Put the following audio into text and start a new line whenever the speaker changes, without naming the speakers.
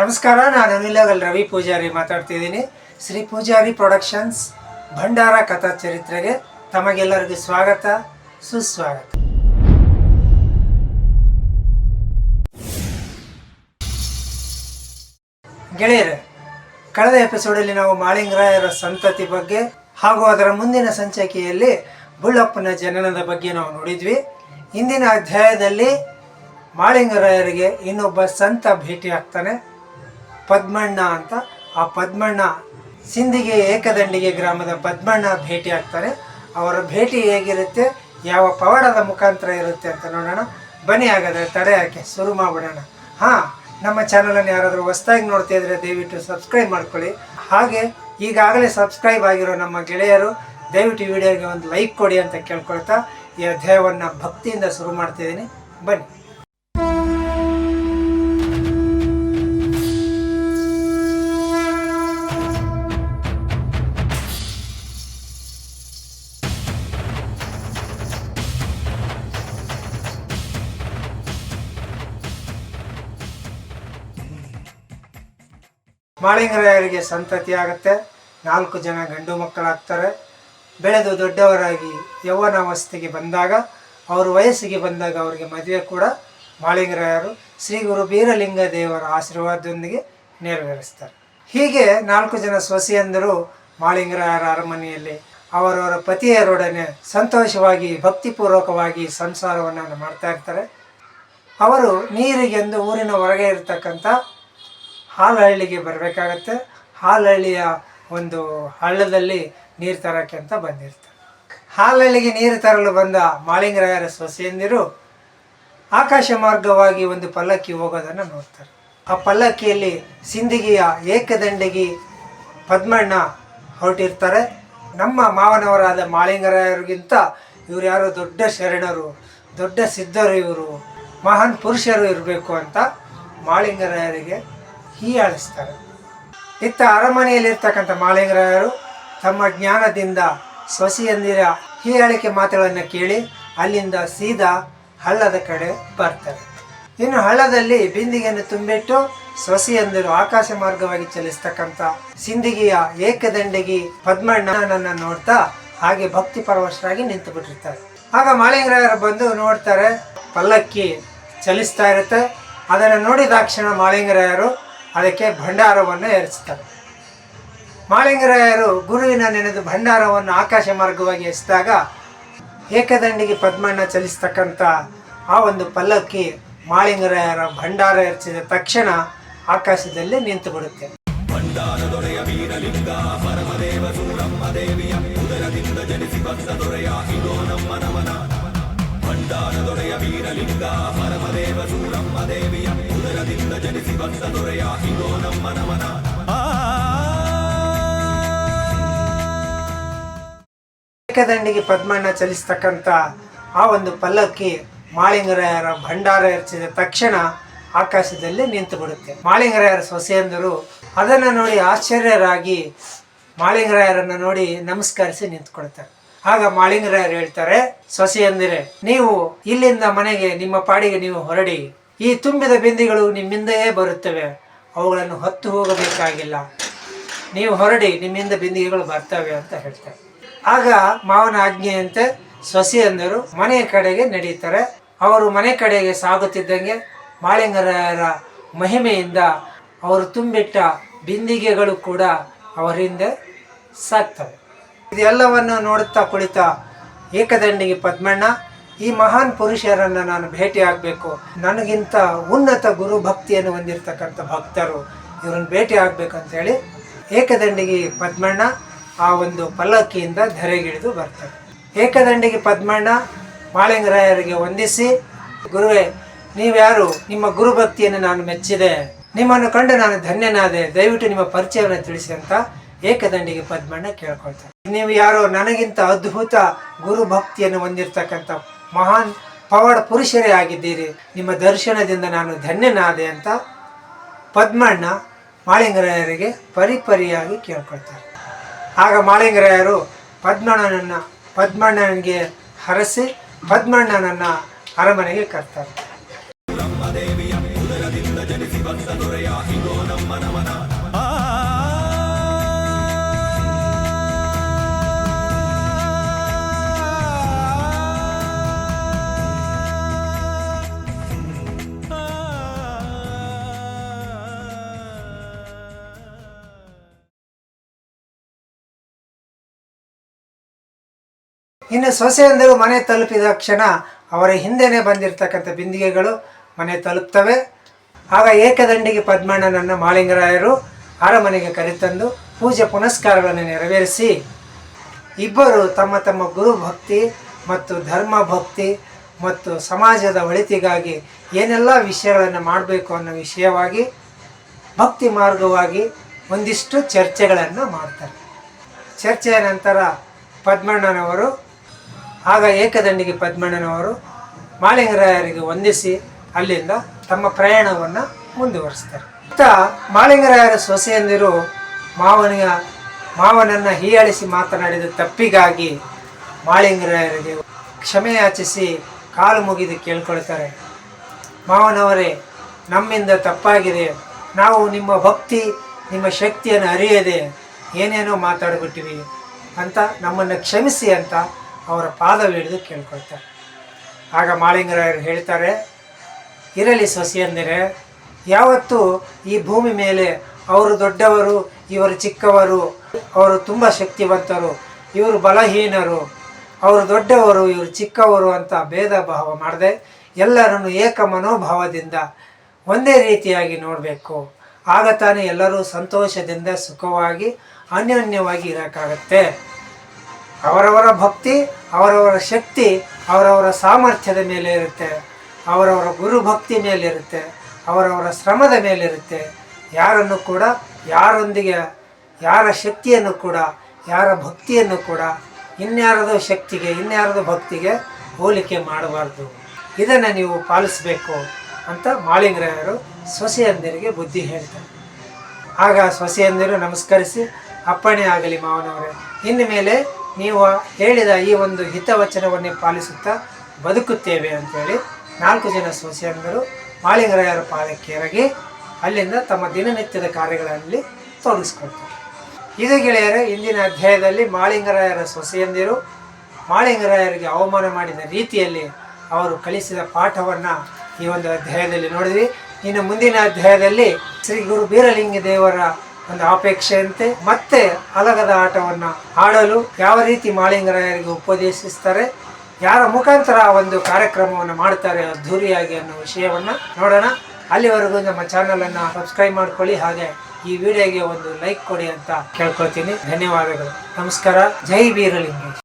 ನಮಸ್ಕಾರ, ನಾನು ಅನಿಲಗಲ್ ರವಿ ಪೂಜಾರಿ ಮಾತಾಡ್ತಿದ್ದೀನಿ ಶ್ರೀ ಪೂಜಾರಿ ಪ್ರೊಡಕ್ಷನ್ಸ್ ಭಂಡಾರ ಕಥಾ ಚರಿತ್ರೆಗೆ ತಮಗೆಲ್ಲರಿಗೂ ಸ್ವಾಗತ, ಸುಸ್ವಾಗತ. ಗೆಳೆಯರೆ, ಕಳೆದ ಎಪಿಸೋಡಲ್ಲಿ ನಾವು ಮಾಳಿಂಗರಾಯರ ಸಂತತಿ ಬಗ್ಗೆ ಹಾಗೂ ಅದರ ಮುಂದಿನ ಸಂಚಿಕೆಯಲ್ಲಿ ಬುಳ್ಳಪ್ಪನ ಜನನದ ಬಗ್ಗೆ ನಾವು ನೋಡಿದ್ವಿ. ಇಂದಿನ ಅಧ್ಯಾಯದಲ್ಲಿ ಮಾಳಿಂಗರಾಯರಿಗೆ ಇನ್ನೊಬ್ಬ ಸಂತ ಭೇಟಿ ಆಗ್ತಾನೆ. ಪದ್ಮಣ್ಣ ಅಂತ ಆ ಪದ್ಮಣ್ಣ ಸಿಂಧಿಗೆ ಏಕದಂಡಿಗೆ ಗ್ರಾಮದ ಪದ್ಮಣ್ಣ ಭೇಟಿ ಆಗ್ತಾರೆ. ಅವರ ಭೇಟಿ ಹೇಗಿರುತ್ತೆ, ಯಾವ ಪವಾಡದ ಮುಖಾಂತರ ಇರುತ್ತೆ ಅಂತ ನೋಡೋಣ. ಬನ್ನಿ ಹಾಗಾದರೆ ತಡೆ ಹಾಕಿ, ಶುರು ಮಾಡ್ಬಿಡೋಣ. ಹಾಂ, ನಮ್ಮ ಚಾನಲನ್ನು ಯಾರಾದರೂ ಹೊಸ್ದಾಗಿ ನೋಡ್ತಾ ಇದ್ರೆ ದಯವಿಟ್ಟು ಸಬ್ಸ್ಕ್ರೈಬ್ ಮಾಡ್ಕೊಳ್ಳಿ. ಹಾಗೆ ಈಗಾಗಲೇ ಸಬ್ಸ್ಕ್ರೈಬ್ ಆಗಿರೋ ನಮ್ಮ ಗೆಳೆಯರು, ದಯವಿಟ್ಟು ಈ ವಿಡಿಯೋಗೆ ಒಂದು ಲೈಕ್ ಕೊಡಿ ಅಂತ ಕೇಳ್ಕೊಳ್ತಾ ಈ ಅಧ್ಯಾಯವನ್ನು ಭಕ್ತಿಯಿಂದ ಶುರು ಮಾಡ್ತಿದ್ದೀನಿ ಬನ್ನಿ. ಮಾಳಿಂಗರಾಯರಿಗೆ ಸಂತತಿ ಆಗುತ್ತೆ. ನಾಲ್ಕು ಜನ ಗಂಡು ಮಕ್ಕಳಾಗ್ತಾರೆ. ಬೆಳೆದು ದೊಡ್ಡವರಾಗಿ ಯೌವನಾವಸ್ಥೆಗೆ ಬಂದಾಗ, ಅವರು ವಯಸ್ಸಿಗೆ ಬಂದಾಗ ಅವರಿಗೆ ಮದುವೆ ಕೂಡ ಮಾಳಿಂಗರಾಯರು ಶ್ರೀ ಗುರು ಬೀರಲಿಂಗ ದೇವರ ಆಶೀರ್ವಾದದೊಂದಿಗೆ ನೆರವೇರಿಸ್ತಾರೆ. ಹೀಗೆ ನಾಲ್ಕು ಜನ ಸೊಸೆಯಂದರು ಮಾಳಿಂಗರಾಯರ ಅರಮನೆಯಲ್ಲಿ. ಅವರವರ ಪತಿಯರೊಡನೆ ಸಂತೋಷವಾಗಿ, ಭಕ್ತಿಪೂರ್ವಕವಾಗಿ ಸಂಸಾರವನ್ನು ಮಾಡ್ತಾ ಇರ್ತಾರೆ. ಅವರು ನೀರಿಗೆಂದು ಊರಿನ ಹೊರಗೆ ಇರತಕ್ಕಂಥ ಹಾಲಹಳ್ಳಿಗೆ ಬರಬೇಕಾಗತ್ತೆ. ಹಾಲಹಳ್ಳಿಯ ಒಂದು ಹಳ್ಳದಲ್ಲಿ ನೀರು ತರೋಕ್ಕೆ ಅಂತ ಬಂದಿರ್ತಾರೆ. ಹಾಲಹಳ್ಳಿಗೆ ನೀರು ತರಲು ಬಂದ ಮಾಳಿಂಗರಾಯರ ಸೊಸೆಯಂದಿರು ಆಕಾಶ ಮಾರ್ಗವಾಗಿ ಒಂದು ಪಲ್ಲಕ್ಕಿ ಹೋಗೋದನ್ನು ನೋಡ್ತಾರೆ. ಆ ಪಲ್ಲಕ್ಕಿಯಲ್ಲಿ ಸಿಂಧಿಗೆಯ ಏಕದಂಡಗಿ ಪದ್ಮಣ್ಣ ಹೊರಟಿರ್ತಾರೆ. ನಮ್ಮ ಮಾವನವರಾದ ಮಾಳಿಂಗರಾಯರಿಗಿಂತ ಇವರು ಯಾರೋ ದೊಡ್ಡ ಶರಣರು, ದೊಡ್ಡ ಸಿದ್ಧರು ಇವರು, ಮಹಾನ್ ಪುರುಷರು ಇರಬೇಕು ಅಂತ ಮಾಳಿಂಗರಾಯರಿಗೆ ಹೀಯಾಳಿಸ್ತಾರೆ. ಇತ್ತ ಅರಮನೆಯಲ್ಲಿರ್ತಕ್ಕಂಥ ಮಾಳಿಂಗರಾಯರು ತಮ್ಮ ಜ್ಞಾನದಿಂದ ಸೊಸೆಯಂದಿರ ಹೀಯಾಳಿಕೆ ಮಾತುಗಳನ್ನು ಕೇಳಿ ಅಲ್ಲಿಂದ ಸೀದಾ ಹಳ್ಳದ ಕಡೆ ಬರ್ತಾರೆ. ಇನ್ನು ಹಳ್ಳದಲ್ಲಿ ಬಿಂದಿಗೆಯನ್ನು ತುಂಬಿಟ್ಟು ಸೊಸೆಯಂದಿರು ಆಕಾಶ ಮಾರ್ಗವಾಗಿ ಚಲಿಸ್ತಕ್ಕಂಥ ಸಿಂದಿಗೆಯ ಏಕದಂಡಿಗಿ ಪದ್ಮಣ್ಣನನ್ನ ನೋಡ್ತಾ ಹಾಗೆ ಭಕ್ತಿ ಪರವಶರಾಗಿ ನಿಂತು ಬಿಟ್ಟಿರ್ತಾರೆ ಆಗ ಮಾಳಿಂಗರಾಯರು ಬಂದು ನೋಡ್ತಾರೆ ಪಲ್ಲಕ್ಕಿ ಚಲಿಸ್ತಾ ಇರುತ್ತೆ. ಅದನ್ನು ನೋಡಿದಾಕ್ಷಣ ಮಾಳಿಂಗರಾಯರು ಅದಕ್ಕೆ ಭಂಡಾರವನ್ನು ಎರಚುತ್ತಾರೆ ಮಾಳಿಂಗರಾಯರು ಗುರುವಿನ ನೆನೆದು ಭಂಡಾರವನ್ನು ಆಕಾಶ ಮಾರ್ಗವಾಗಿ ಎಸೆದಾಗ ಏಕದಂಡಿಗೆ ಪದ್ಮಣ್ಣ ಚಲಿಸ್ತಕ್ಕಂಥ ಆ ಒಂದು ಪಲ್ಲಕ್ಕಿ ಮಾಳಿಂಗರಾಯರ ಭಂಡಾರ ಎರಚಿದ ತಕ್ಷಣ ಆಕಾಶದಲ್ಲಿ ನಿಂತು ಬಿಡುತ್ತೆ. ಏಕದಂಡಿಗೆ ಪದ್ಮಣ್ಣ ಚಲಿಸ್ತಕ್ಕಂಥ ಆ ಒಂದು ಪಲ್ಲಕ್ಕಿ ಮಾಳಿಂಗರಾಯರ ಭಂಡಾರ ಎರಚಿದ ತಕ್ಷಣ ಆಕಾಶದಲ್ಲಿ ನಿಂತು ಬಿಡುತ್ತೆ ಮಾಳಿಂಗರಾಯರ ಸೊಸೆಯಂದರು ಅದನ್ನು ನೋಡಿ ಆಶ್ಚರ್ಯರಾಗಿ ಮಾಳಿಂಗರಾಯರನ್ನು ನೋಡಿ ನಮಸ್ಕರಿಸಿ ನಿಂತ್ಕೊಳ್ತಾರೆ. ಆಗ ಮಾಳಿಂಗರಾಯರು ಹೇಳ್ತಾರೆ ಸೊಸೆಯಂದಿರೆ ನೀವು ಇಲ್ಲಿಂದ ಮನೆಗೆ, ನಿಮ್ಮ ಪಾಡಿಗೆ ನೀವು ಹೊರಡಿ. ಈ ತುಂಬಿದ ಬಿಂದಿಗಳು ನಿಮ್ಮಿಂದೆಯೇ ಬರುತ್ತವೆ. ಅವುಗಳನ್ನು ಹೊತ್ತು ಹೋಗಬೇಕಾಗಿಲ್ಲ. ನೀವು ಹೊರಡಿ, ನಿಮ್ಮಿಂದ ಬಿಂದಿಗೆಗಳು ಬರ್ತವೆ ಅಂತ ಹೇಳ್ತಾರೆ. ಆಗ ಮಾವನ ಆಜ್ಞೆಯಂತೆ ಸೊಸೆಯಂದರು ಮನೆಯ ಕಡೆಗೆ ನಡೀತಾರೆ. ಅವರು ಮನೆ ಕಡೆಗೆ ಸಾಗುತ್ತಿದ್ದಂಗೆ ಮಾಳಿಂಗರಾಯರ ಮಹಿಮೆಯಿಂದ ಅವರು ತುಂಬಿಟ್ಟ ಬಿಂದಿಗೆಗಳು ಕೂಡ ಅವರಿಂದ ಸಾಕ್ತವೆ ಇದೆಲ್ಲವನ್ನು ನೋಡುತ್ತಾ ಕುಳಿತ ಏಕದಂಡಿಗೆ ಪದ್ಮಣ್ಣ, ಈ ಮಹಾನ್ ಪುರುಷರನ್ನು ನಾನು ಭೇಟಿ ಆಗಬೇಕು. ನನಗಿಂತ ಉನ್ನತ ಗುರು ಭಕ್ತಿಯನ್ನು ಹೊಂದಿರತಕ್ಕಂಥ ಭಕ್ತರು ಇವರನ್ನು ಭೇಟಿ ಆಗಬೇಕಂತೇಳಿ ಏಕದಂಡಿಗೆ ಪದ್ಮಣ್ಣ ಆ ಒಂದು ಪಲ್ಲಕ್ಕಿಯಿಂದ ಧರೆಗಿಳಿದು ಬರ್ತಾರೆ ಏಕದಂಡಿಗೆ ಪದ್ಮಣ್ಣ ಮಾಳಿಂಗರಾಯರಿಗೆ ವಂದಿಸಿ, ಗುರುವೇ, ನೀವ್ಯಾರು ನಿಮ್ಮ ಗುರುಭಕ್ತಿಯನ್ನು ನಾನು ಮೆಚ್ಚಿದೆ. ನಿಮ್ಮನ್ನು ಕಂಡು ನಾನು ಧನ್ಯನಾದೆ. ದಯವಿಟ್ಟು ನಿಮ್ಮ ಪರಿಚಯವನ್ನು ತಿಳಿಸಿ ಅಂತ ಏಕದಂಡಿಗೆ ಪದ್ಮಣ್ಣ ಕೇಳ್ಕೊಳ್ತಾರೆ. ನೀವು ಯಾರೋ ನನಗಿಂತ ಅದ್ಭುತ ಗುರು ಭಕ್ತಿಯನ್ನು ಹೊಂದಿರತಕ್ಕಂಥ ಮಹಾನ್ ಪವಾಡ ಪುರುಷರೇ ಆಗಿದ್ದೀರಿ. ನಿಮ್ಮ ದರ್ಶನದಿಂದ ನಾನು ಧನ್ಯನಾದೆ ಅಂತ ಪದ್ಮಣ್ಣ ಮಾಳಿಂಗರಾಯರಿಗೆ ಪರಿಪರಿಯಾಗಿ ಕೇಳ್ಕೊಳ್ತಾರೆ. ಆಗ ಮಾಳಿಂಗರಾಯರು ಪದ್ಮಣ್ಣನನ್ನು ಪದ್ಮಣ್ಣನಿಗೆ ಹರಸಿ ಪದ್ಮಣ್ಣನನ್ನು ಅರಮನೆಗೆ ಕರ್ತಾರೆ. ಇನ್ನು ಸೊಸೆಯಂದರು ಮನೆ ತಲುಪಿದ ಕ್ಷಣ ಅವರ ಹಿಂದೆನೆ ಬಂದಿರತಕ್ಕಂಥ ಬಿಂದಿಗೆಗಳು ಮನೆ ತಲುಪ್ತವೆ. ಆಗ ಏಕದಂಡಿಗೆ ಪದ್ಮಣ್ಣನನ್ನು ಮಾಳಿಂಗರಾಯರು ಅರಮನೆಗೆ ಕರೆತಂದು ಪೂಜೆ ಪುನಸ್ಕಾರಗಳನ್ನು ನೆರವೇರಿಸಿ, ಇಬ್ಬರು ತಮ್ಮ ತಮ್ಮ ಗುರು ಭಕ್ತಿ ಮತ್ತು ಧರ್ಮ ಭಕ್ತಿ ಮತ್ತು ಸಮಾಜದ ಒಳಿತಿಗಾಗಿ ಏನೆಲ್ಲ ವಿಷಯಗಳನ್ನು ಮಾಡಬೇಕು ಅನ್ನೋ ವಿಷಯವಾಗಿ, ಭಕ್ತಿ ಮಾರ್ಗವಾಗಿ ಒಂದಿಷ್ಟು ಚರ್ಚೆಗಳನ್ನು ಮಾಡ್ತಾರೆ. ಚರ್ಚೆಯ ನಂತರ ಪದ್ಮಣ್ಣನವರು ಆಗ ಏಕದಂಡಿಗೆ ಪದ್ಮಣ್ಣನವರು ಮಾಳಿಂಗರಾಯರಿಗೆ ವಂದಿಸಿ ಅಲ್ಲಿಂದ ತಮ್ಮ ಪ್ರಯಾಣವನ್ನು ಮುಂದುವರಿಸ್ತಾರೆ ಇತ್ತ ಮಾಳಿಂಗರಾಯರ ಸೊಸೆಯಂದಿರು ಮಾವನಿಯ, ಮಾವನನ್ನು ಹೀಯಾಳಿಸಿ ಮಾತನಾಡಿದ ತಪ್ಪಿಗಾಗಿ ಮಾಳಿಂಗರಾಯರಿಗೆ ಕ್ಷಮೆ ಯಾಚಿಸಿ ಕಾಲು ಮುಗಿದು ಕೇಳ್ಕೊಳ್ತಾರೆ. ಮಾವನವರೇ, ನಮ್ಮಿಂದ ತಪ್ಪಾಗಿದೆ. ನಾವು ನಿಮ್ಮ ಭಕ್ತಿ, ನಿಮ್ಮ ಶಕ್ತಿಯನ್ನು ಅರಿಯದೆ ಏನೇನೋ ಮಾತಾಡಿಬಿಟ್ಟಿವಿ ಅಂತ ನಮ್ಮನ್ನು ಕ್ಷಮಿಸಿ ಅಂತ ಅವರ ಪಾದವಿಡಿದು ಕೇಳ್ಕೊಳ್ತಾರೆ. ಆಗ ಮಾಳಿಂಗರಾಯರು ಹೇಳ್ತಾರೆ, ಇರಲಿ ಸೊಸೆಯಂದಿರೆ, ಯಾವತ್ತೂ ಈ ಭೂಮಿ ಮೇಲೆ ಅವರು ದೊಡ್ಡವರು, ಇವರು ಚಿಕ್ಕವರು, ಅವರು ತುಂಬ ಶಕ್ತಿವಂತರು, ಇವರು ಬಲಹೀನರು, ಅವರು ದೊಡ್ಡವರು, ಇವರು ಚಿಕ್ಕವರು ಅಂತ ಭೇದ ಭಾವ ಮಾಡದೆ, ಎಲ್ಲರನ್ನು ಏಕ ಮನೋಭಾವದಿಂದ ಒಂದೇ ರೀತಿಯಾಗಿ ನೋಡಬೇಕು. ಆಗ ತಾನೇ ಎಲ್ಲರೂ ಸಂತೋಷದಿಂದ ಸುಖವಾಗಿ ಅನ್ಯೋನ್ಯವಾಗಿ ಇರೋಕ್ಕಾಗತ್ತೆ. ಅವರವರ ಭಕ್ತಿ, ಅವರವರ ಶಕ್ತಿ, ಅವರವರ ಸಾಮರ್ಥ್ಯದ ಮೇಲೆ ಇರುತ್ತೆ. ಅವರವರ ಗುರು ಭಕ್ತಿ ಮೇಲಿರುತ್ತೆ ಅವರವರ ಶ್ರಮದ ಮೇಲಿರುತ್ತೆ ಯಾರನ್ನು ಕೂಡ, ಯಾರೊಂದಿಗೆ, ಯಾರ ಶಕ್ತಿಯನ್ನು ಕೂಡ, ಯಾರ ಭಕ್ತಿಯನ್ನು ಕೂಡ ಇನ್ಯಾರದೋ ಶಕ್ತಿಗೆ, ಇನ್ಯಾರದೋ ಭಕ್ತಿಗೆ ಹೋಲಿಕೆ ಮಾಡಬಾರ್ದು. ಇದನ್ನು ನೀವು ಪಾಲಿಸಬೇಕು ಅಂತ ಮಾಳಿಂಗರಾಯರು ಸೊಸೆಯಂದಿರಿಗೆ ಬುದ್ಧಿ ಹೇಳ್ತಾರೆ. ಆಗ ಸೊಸೆಯಂದಿರು ನಮಸ್ಕರಿಸಿ, ಅಪ್ಪಣೆ ಆಗಲಿ ಮಾವನವರೇ. ಇನ್ನು ಮೇಲೆ ನೀವು ಹೇಳಿದ ಈ ಒಂದು ಹಿತವಚನವನ್ನೇ ಪಾಲಿಸುತ್ತಾ ಬದುಕುತ್ತೇವೆ ಅಂತೇಳಿ ನಾಲ್ಕು ಜನ ಸೊಸೆಯಂದರು ಮಾಳಿಂಗರಾಯರ ಪಾಲಕ್ಕೆ ಎರಗಿ ಅಲ್ಲಿಂದ ತಮ್ಮ ದಿನನಿತ್ಯದ ಕಾರ್ಯಗಳಲ್ಲಿ ತೊಡಗಿಸ್ಕೊಳ್ತಾರೆ. ಇದು ಗೆಳೆಯರೆ, ಇಂದಿನ ಅಧ್ಯಾಯದಲ್ಲಿ ಮಾಳಿಂಗರಾಯರ ಸೊಸೆಯಂದಿರು ಮಾಳಿಂಗರಾಯರಿಗೆ ಅವಮಾನ ಮಾಡಿದ ರೀತಿಯಲ್ಲಿ ಅವರು ಕಲಿಸಿದ ಪಾಠವನ್ನು ಈ ಒಂದು ಅಧ್ಯಾಯದಲ್ಲಿ ನೋಡಿದ್ವಿ. ಇನ್ನು ಮುಂದಿನ ಅಧ್ಯಾಯದಲ್ಲಿ ಶ್ರೀ ಗುರು ಬೀರಲಿಂಗ ದೇವರ ಒಂದು ಅಪೇಕ್ಷೆಯಂತೆ ಮತ್ತೆ ಅಲಗದ ಆಟವನ್ನು ಆಡಲು ಯಾವ ರೀತಿ ಮಾಳಿಂಗರಾಯರಿಗೆ ಉಪದೇಶಿಸ್ತಾರೆ, ಯಾರ ಮುಖಾಂತರ ಒಂದು ಕಾರ್ಯಕ್ರಮವನ್ನು ಮಾಡ್ತಾರೆ ಅದ್ಧೂರಿಯಾಗಿ ಅನ್ನೋ ವಿಷಯವನ್ನು ನೋಡೋಣ. ಅಲ್ಲಿವರೆಗೂ ನಮ್ಮ ಚಾನಲನ್ನು ಸಬ್ಸ್ಕ್ರೈಬ್ ಮಾಡ್ಕೊಳ್ಳಿ, ಹಾಗೆ ಈ ವಿಡಿಯೋಗೆ ಒಂದು ಲೈಕ್ ಕೊಡಿ ಅಂತ ಕೇಳ್ಕೊಳ್ತೀನಿ. ಧನ್ಯವಾದಗಳು. ನಮಸ್ಕಾರ. ಜೈ ಬೀರಲಿಂಗೇಶ್